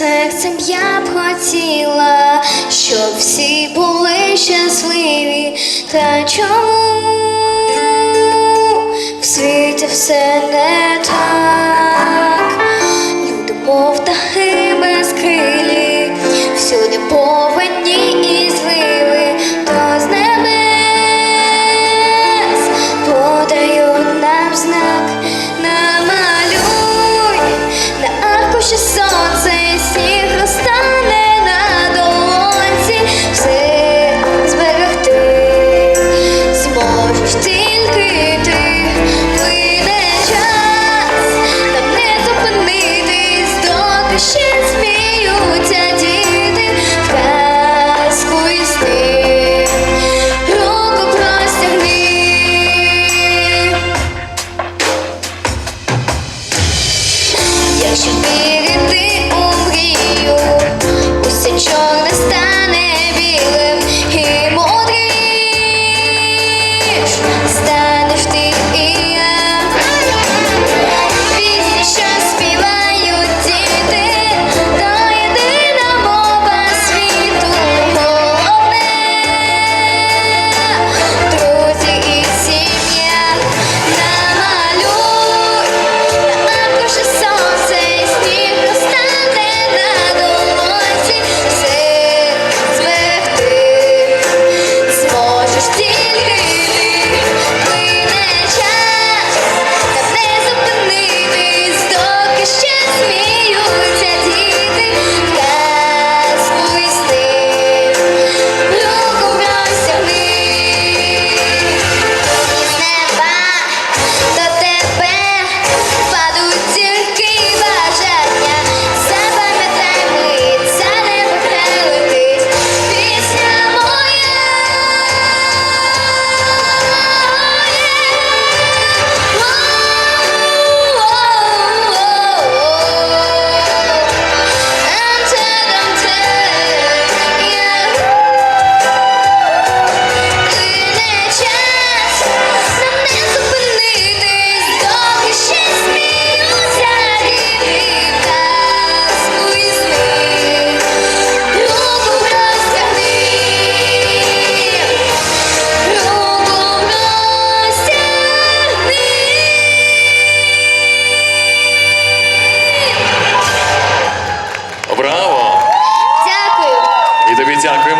серцем я б хотіла, щоб всі були щасливі, та чому в світі все не так, люди мов got a great